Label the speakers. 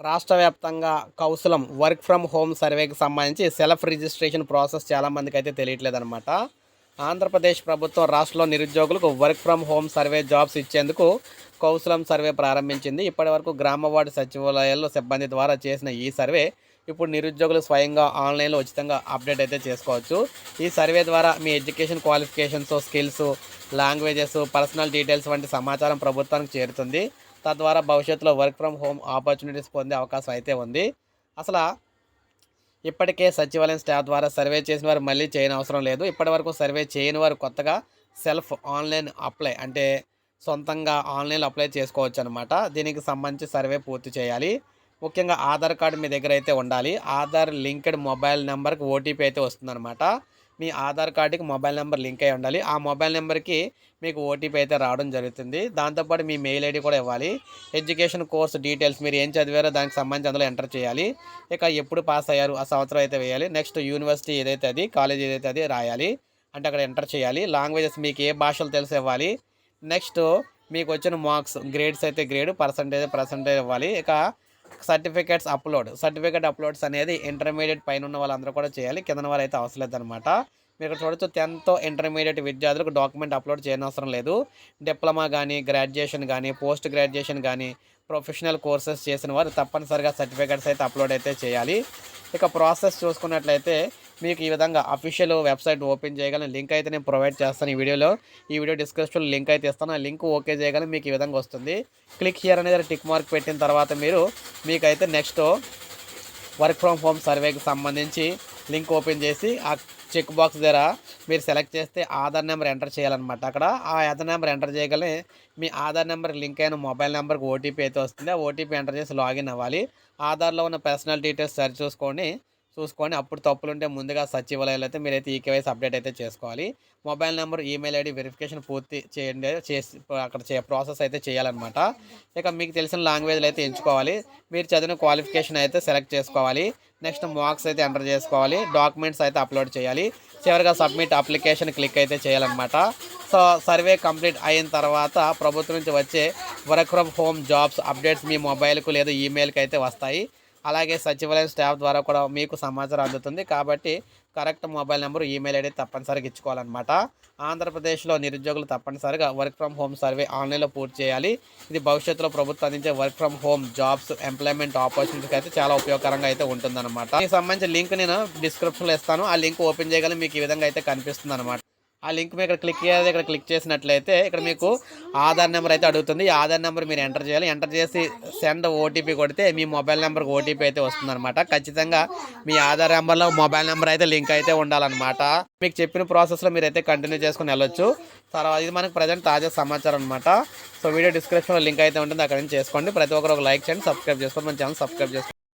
Speaker 1: రాష్ట్ర వ్యాప్తంగా కౌశలం work from home సర్వేకి సంబంధించి సెల్ఫ్ రిజిస్ట్రేషన్ ప్రాసెస్ చాలామందికి అయితే తెలియట్లేదు అనమాట ఆంధ్రప్రదేశ్ ప్రభుత్వం రాష్ట్రంలో నిరుద్యోగులకు work from home survey jobs ఇచ్చేందుకు కౌశలం సర్వే ప్రారంభించింది. ఇప్పటివరకు గ్రామ వార్డు సచివాలయాల్లో సిబ్బంది ద్వారా చేసిన ఈ సర్వే ఇప్పుడు నిరుద్యోగులు స్వయంగా ఆన్లైన్లో ఉచితంగా అప్డేట్ అయితే చేసుకోవచ్చు. ఈ సర్వే ద్వారా మీ education qualifications skills languages personal details వంటి సమాచారం ప్రభుత్వానికి చేరుతుంది. తద్వారా భవిష్యత్తులో వర్క్ ఫ్రమ్ హోమ్ ఆపర్చునిటీస్ పొందే అవకాశం అయితే ఉంది. అసలు ఇప్పటికే సచివాలయం స్టాఫ్ ద్వారా సర్వే చేసిన వారు మళ్ళీ చేయని అవసరం లేదు. ఇప్పటివరకు సర్వే చేయని వారు కొత్తగా సెల్ఫ్ ఆన్లైన్ అప్లై అంటే సొంతంగా ఆన్లైన్లో అప్లై చేసుకోవచ్చు అనమాట దీనికి సంబంధించి సర్వే పూర్తి చేయాలి. ముఖ్యంగా ఆధార్ కార్డు మీ దగ్గర అయితే ఉండాలి. ఆధార్ లింక్డ్ మొబైల్ నెంబర్కి ఓటీపీ అయితే వస్తుందన్నమాట. మీ ఆధార్ కార్డుకి మొబైల్ నెంబర్ లింక్ అయి ఉండాలి. ఆ మొబైల్ నెంబర్కి మీకు ఓటీపీ అయితే రావడం జరుగుతుంది. దాంతోపాటు మీ మెయిల్ ఐడి కూడా ఇవ్వాలి. ఎడ్యుకేషన్ కోర్స్ డీటెయిల్స్ మీరు ఏం చదివారో దానికి సంబంధించి అందులో ఎంటర్ చేయాలి. ఇక ఎప్పుడు పాస్ అయ్యారు ఆ సంవత్సరం అయితే వేయాలి. నెక్స్ట్ యూనివర్సిటీ ఏదైతే అది కాలేజ్ ఏదైతే అది రాయాలి. అంటే అక్కడ ఎంటర్ చేయాలి. లాంగ్వేజెస్ మీకు ఏ భాషలు తెలిసి ఇవ్వాలి. నెక్స్ట్ మీకు వచ్చిన మార్క్స్ గ్రేడ్స్ అయితే గ్రేడ్ పర్సంటేజ్ పర్సంటేజ్ ఇవ్వాలి. ఇక సర్టిఫికేట్స్ అప్లోడ్. సర్టిఫికేట్ అప్లోడ్స్ అనేది ఇంటర్మీడియట్ పైన ఉన్న వాళ్ళందరూ కూడా చేయాలి. కింద వారు అయితే అవసరం లేదనమాట మీరు చూడొచ్చు టెన్త్ ఇంటర్మీడియట్ విద్యార్థులకు డాక్యుమెంట్ అప్లోడ్ చేయనవసరం లేదు. డిప్లొమా కానీ గ్రాడ్యుయేషన్ కానీ పోస్ట్ గ్రాడ్యుయేషన్ కానీ ప్రొఫెషనల్ కోర్సెస్ చేసిన వారు తప్పనిసరిగా సర్టిఫికేట్స్ అయితే అప్లోడ్ అయితే చేయాలి. ఇక ప్రాసెస్ చూసుకున్నట్లయితే మీకు ఈ విధంగా అఫీషియల్ వెబ్సైట్ ఓపెన్ చేయగలను. లింక్ అయితే నేను ప్రొవైడ్ చేస్తాను ఈ వీడియోలో. ఈ వీడియో డిస్క్రిప్షన్లో లింక్ అయితే ఇస్తాను. ఆ లింక్ ఓకే చేయగలను మీకు ఈ విధంగా వస్తుంది. క్లిక్ హియర్ అనేది టిక్ మార్క్ పెట్టిన తర్వాత మీరు మీకైతే నెక్స్ట్ వర్క్ ఫ్రమ్ హోమ్ సర్వేకి సంబంధించి లింక్ ఓపెన్ చేసి ఆ చెక్ బాక్స్ దగ్గర మీరు సెలెక్ట్ చేస్తే ఆధార్ నెంబర్ ఎంటర్ చేయాలన్నమాట. అక్కడ ఆ ఆధార్ నెంబర్ ఎంటర్ చేయగానే మీ ఆధార్ నెంబర్ లింక్ అయిన మొబైల్ నెంబర్కి ఓటీపీ అయితే వస్తుంది. ఆ ఓటీపీ ఎంటర్ చేసి లాగిన్ అవ్వాలి. ఆధార్లో ఉన్న పర్సనల్ డీటెయిల్స్ సరి చూసుకొని చూసుకొని అప్పుడు తప్పులు ఉంటే ముందుగా సచివాలయాలు అయితే మీరైతే ఈకేవైసీ అప్డేట్ అయితే చేసుకోవాలి. Mobile number email ID verification పూర్తి చేయండి చేసి అక్కడ చే ప్రాసెస్ అయితే చేయాలన్నమాట. ఇక మీకు తెలిసిన లాంగ్వేజ్లు అయితే ఎంచుకోవాలి. మీరు చదివిన క్వాలిఫికేషన్ అయితే సెలెక్ట్ చేసుకోవాలి. నెక్స్ట్ మార్క్స్ అయితే ఎంటర్ చేసుకోవాలి. డాక్యుమెంట్స్ అయితే అప్లోడ్ చేయాలి. చివరిగా సబ్మిట్ అప్లికేషన్ క్లిక్ అయితే చేయాలన్నమాట. సో సర్వే కంప్లీట్ అయిన తర్వాత ప్రభుత్వం నుంచి వచ్చే work from home jobs updates మీ మొబైల్కు లేదా ఈమెయిల్కి అయితే వస్తాయి. అలాగే సచివాలయం స్టాఫ్ ద్వారా కూడా మీకు సమాచారం అందుతుంది. కాబట్టి correct mobile number email ID తప్పనిసరిగా ఇచ్చుకోవాలన్నమాట. ఆంధ్రప్రదేశ్లో నిరుద్యోగులు తప్పనిసరిగా వర్క్ ఫ్రమ్ హోమ్ సర్వే ఆన్లైన్లో పూర్తి చేయాలి. ఇది భవిష్యత్తులో ప్రభుత్వం అందించే work from home jobs employment ఆపర్చునిటీకి అయితే చాలా ఉపయోగకరంగా అయితే ఉంటుందన్నమాట. దీనికి సంబంధించిన లింక్ నేను డిస్క్రిప్షన్లో ఇస్తాను. ఆ లింక్ ఓపెన్ చేయగలిగి మీకు ఈ విధంగా అయితే కనిపిస్తుంది అనమాట ఆ లింక్ మీద ఇక్కడ క్లిక్ చేయాలి ఇక్కడ క్లిక్ చేసినట్లయితే ఇక్కడ మీకు ఆధార్ నెంబర్ అయితే అడుగుతుంది. ఈ ఆధార్ నెంబర్ మీరు ఎంటర్ చేయాలి. ఎంటర్ చేసి సెండ్ ఓటీపీ కొడితే మీ మొబైల్ నెంబర్కి ఓటీపీ అయితే వస్తుందన్నమాట. ఖచ్చితంగా మీ ఆధార్ నెంబర్లో మొబైల్ నెంబర్ అయితే లింక్ అయితే ఉండాలన్నమాట. మీకు చెప్పిన ప్రాసెస్లో మీరు అయితే కంటిన్యూ చేసుకుని వెళ్ళొచ్చు. తర్వాత ఇది మనకు ప్రజెంట్ తాజా సమాచారం అనమాట సో వీడియో డిస్క్రిప్షన్లో లింక్ అయితే ఉంటుంది. అక్కడ నుంచి చేసుకోండి. ప్రతి ఒక్కరు ఒక లైక్ చేయండి. సబ్స్క్రైబ్ చేసుకోండి. మన ఛానల్ సబ్స్క్రైబ్ చేసుకోండి.